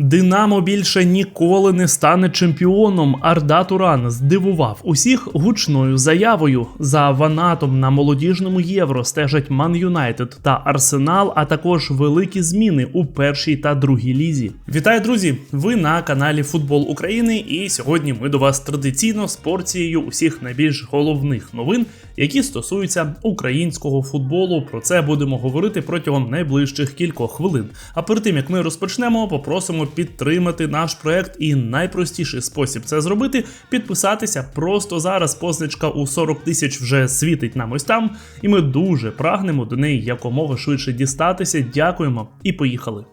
Динамо більше ніколи не стане чемпіоном. Арда Туран здивував усіх гучною заявою. За ванатом на молодіжному євро стежать Ман Юнайтед та Арсенал, а також великі зміни у першій та другій лізі. Вітаю, друзі! Ви на каналі Футбол України, і сьогодні ми до вас традиційно з порцією усіх найбільш головних новин, які стосуються українського футболу. Про це будемо говорити протягом найближчих кількох хвилин. А перед тим як ми розпочнемо, попросимо підтримати наш проект. І найпростіший спосіб це зробити підписатися просто зараз. Позначка у 40 тисяч вже світить нам ось там, і ми дуже прагнемо до неї якомога швидше дістатися. Дякуємо і поїхали.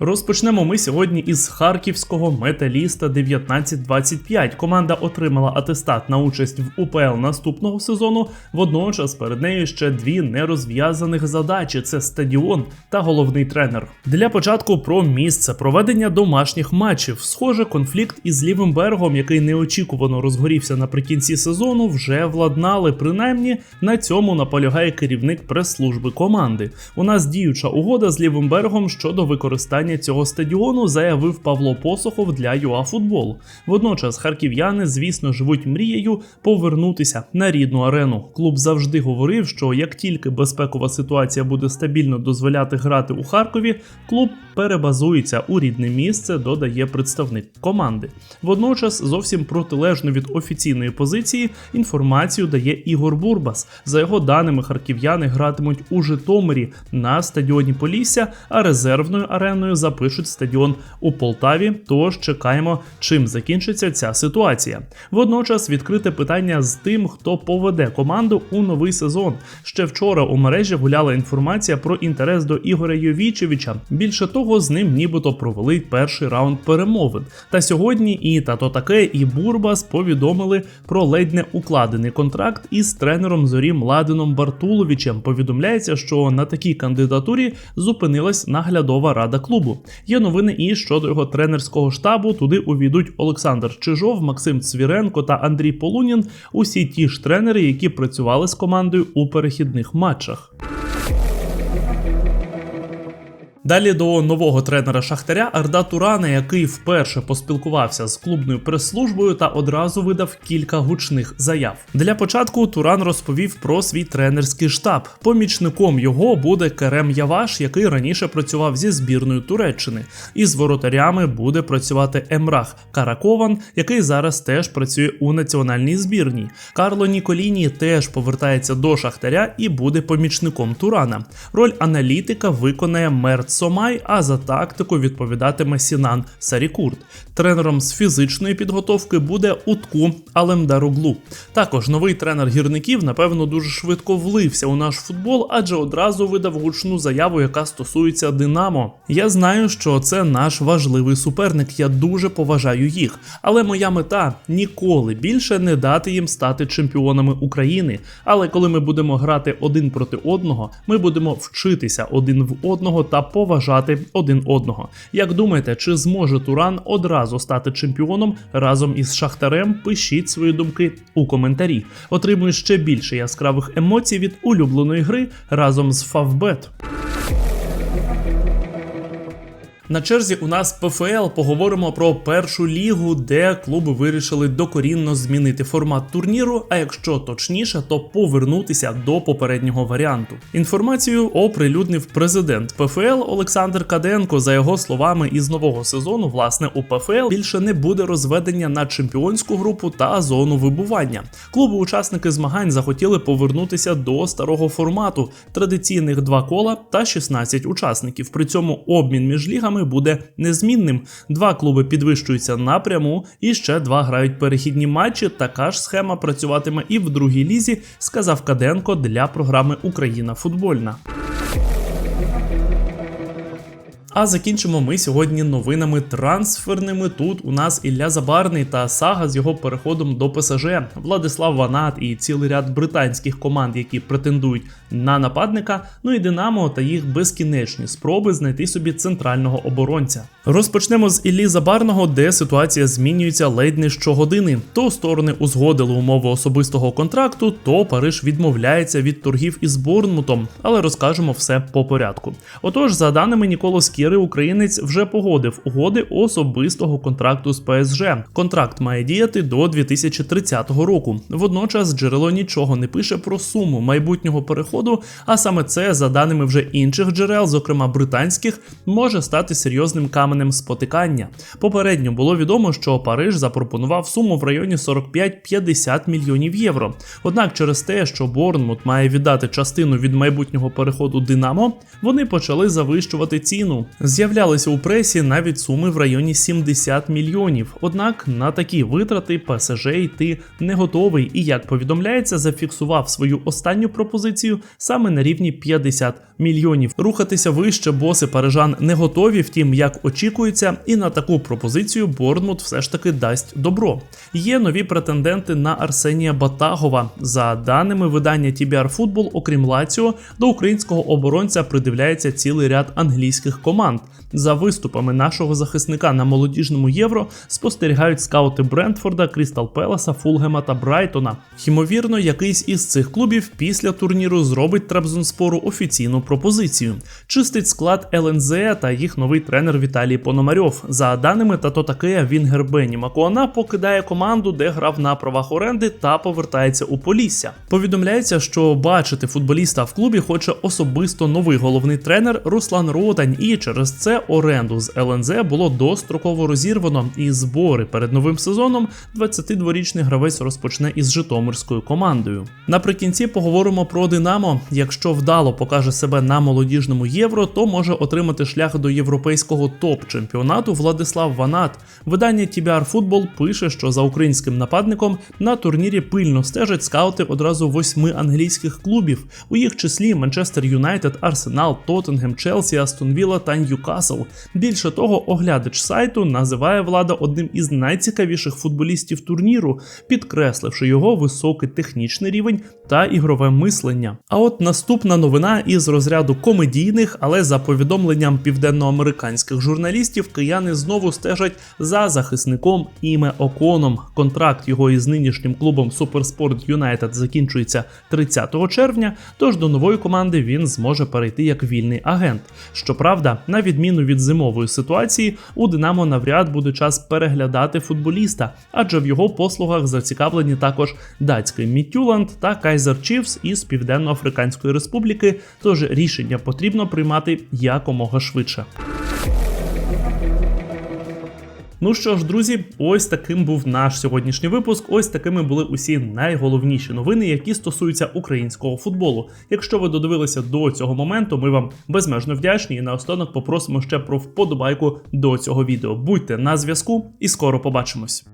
Розпочнемо ми сьогодні із харківського металіста 1925. Команда отримала атестат на участь в УПЛ наступного сезону. Водночас перед нею ще дві нерозв'язаних задачі: це стадіон та головний тренер. Для початку про місце проведення домашніх матчів. Схоже, конфлікт із лівим берегом, який неочікувано розгорівся наприкінці сезону, вже владнали. Принаймні на цьому наполягає керівник прес-служби команди. У нас діюча угода з лівим берегом щодо використання цього стадіону заявив Павло Посохов для ЮАФутбол. Водночас харків'яни, звісно, живуть мрією повернутися на рідну арену. Клуб завжди говорив, що як тільки безпекова ситуація буде стабільно дозволяти грати у Харкові, клуб перебазується у рідне місце, додає представник команди. Водночас, зовсім протилежно від офіційної позиції, інформацію дає Ігор Бурбас. За його даними, харків'яни гратимуть у Житомирі на стадіоні Полісся, а резервною ареною запишуть стадіон у Полтаві. Тож чекаємо, чим закінчиться ця ситуація. Водночас відкрите питання з тим, хто поведе команду у новий сезон. Ще вчора у мережі гуляла інформація про інтерес до Ігоря Йовічевича. Більше того, з ним нібито провели перший раунд перемовин. Та сьогодні і тато таке, і Бурбас повідомили про ледь не укладений контракт із тренером зорі Младеном Бартуловичем. Повідомляється, що на такій кандидатурі зупинилась наглядова рада клубу. Є новини і щодо його тренерського штабу. Туди увійдуть Олександр Чижов, Максим Цвіренко та Андрій Полунін. Усі ті ж тренери, які працювали з командою у перехідних матчах. Далі до нового тренера Шахтаря Арда Турана, який вперше поспілкувався з клубною прес-службою та одразу видав кілька гучних заяв. Для початку Туран розповів про свій тренерський штаб. Помічником його буде Керем Яваш, який раніше працював зі збірною Туреччини. І з воротарями буде працювати Емрах Каракован, який зараз теж працює у національній збірній. Карло Ніколіні теж повертається до Шахтаря і буде помічником Турана. Роль аналітика виконає Мерц Сомай, а за тактику відповідатиме Сінан Сарікурт. Тренером з фізичної підготовки буде Утку Алемдаруглу. Також новий тренер гірників, напевно, дуже швидко влився у наш футбол, адже одразу видав гучну заяву, яка стосується Динамо. Я знаю, що це наш важливий суперник. Я дуже поважаю їх. Але моя мета ніколи більше не дати їм стати чемпіонами України. Але коли ми будемо грати один проти одного, ми будемо вчитися один в одного та поважати один одного. Як думаєте, чи зможе Туран одразу стати чемпіоном разом із Шахтарем? Пишіть свої думки у коментарі. Отримую ще більше яскравих емоцій від улюбленої гри разом з Фавбет. На черзі у нас ПФЛ поговоримо про першу лігу, де клуби вирішили докорінно змінити формат турніру. А якщо точніше, то повернутися до попереднього варіанту. Інформацію оприлюднив президент ПФЛ Олександр Каденко. За його словами, із нового сезону, власне, у ПФЛ більше не буде розведення на чемпіонську групу та зону вибування. Клуби-учасники змагань захотіли повернутися до старого формату традиційних два кола та 16 учасників. При цьому обмін між лігами буде незмінним. Два клуби підвищуються напряму, і ще два грають перехідні матчі. Така ж схема працюватиме і в другій лізі, сказав Каденко для програми Україна футбольна. А закінчимо ми сьогодні новинами трансферними. Тут у нас Ілля Забарний та сага з його переходом до ПСЖ, Владислав Ванат і цілий ряд британських команд, які претендують на нападника. Ну і Динамо та їх безкінечні спроби знайти собі центрального оборонця. Розпочнемо з Іллі Забарного, де ситуація змінюється ледь не щогодини. То сторони узгодили умови особистого контракту, то Париж відмовляється від торгів із Борнмутом, але розкажемо все по порядку. Отож, за даними Ніколо Скіри, українець вже погодив угоди особистого контракту з ПСЖ. Контракт має діяти до 2030 року. Водночас джерело нічого не пише про суму майбутнього переходу, а саме це, за даними вже інших джерел, зокрема британських, може стати серйозним каменем спотикання. Попередньо було відомо, що Париж запропонував суму в районі 45-50 мільйонів євро. Однак, через те, що Борнмут має віддати частину від майбутнього переходу Динамо, вони почали завищувати ціну. З'являлися у пресі навіть суми в районі 70 мільйонів. Однак на такі витрати ПСЖ йти не готовий і, як повідомляється, зафіксував свою останню пропозицію саме на рівні 50 мільйонів. Рухатися вище боси парижан не готові, втім, як очікується, і на таку пропозицію Борнмут все ж таки дасть добро. Є нові претенденти на Арсенія Батагова. За даними видання TBR Football, окрім Лаціо, до українського оборонця придивляється цілий ряд англійських команд. За виступами нашого захисника на молодіжному євро спостерігають скаути Брентфорда, Крістал Пеласа, Фулгема та Брайтона. Ймовірно, якийсь із цих клубів після турніру зробить Трабзонспору офіційну пропозицію. Чистить склад ЛНЗ та їх новий тренер Віталій Пономарьов. За даними Тато Такея, Вінгер Бенні Макуана покидає команду, де грав на правах оренди та повертається у Полісся. Повідомляється, що бачити футболіста в клубі хоче особисто новий головний тренер Руслан Ротань, і через це оренду з ЛНЗ було достроково розірвано. І збори перед новим сезоном 22-річний гравець розпочне із Житомирською командою. Наприкінці поговоримо про Динамо. Якщо вдало покаже себе на молодіжному євро, то може отримати шлях до європейського топ-чемпіонату Владислав Ванат. Видання TBR Football пише, що за українським нападником на турнірі пильно стежать скаути одразу восьми англійських клубів, у їх числі Манчестер Юнайтед, Арсенал, Тоттенгем, Челсі, Астон Вілла та Ньюкасл. Більше того, оглядач сайту називає влада одним із найцікавіших футболістів турніру, підкресливши його високий технічний рівень та ігрове мислення. А от наступна новина із розряду комедійних, але за повідомленням південноамериканських журналістів, кияни знову стежать за захисником Іме Оконом. Контракт його із нинішнім клубом Суперспорт Юнайтед закінчується 30 червня. Тож до нової команди він зможе перейти як вільний агент. Щоправда, на відміну від зимової ситуації, у Динамо навряд буде час переглядати футболіста, адже в його послугах зацікавлені також датський Мітюланд та Кайзер Чіфс із Південно-Африканської Республіки. Тож рішення потрібно приймати якомога швидше. Ну що ж, друзі, ось таким був наш сьогоднішній випуск. Ось такими були усі найголовніші новини, які стосуються українського футболу. Якщо ви додивилися до цього моменту, ми вам безмежно вдячні і наостанок попросимо ще про вподобайку до цього відео. Будьте на зв'язку і скоро побачимось.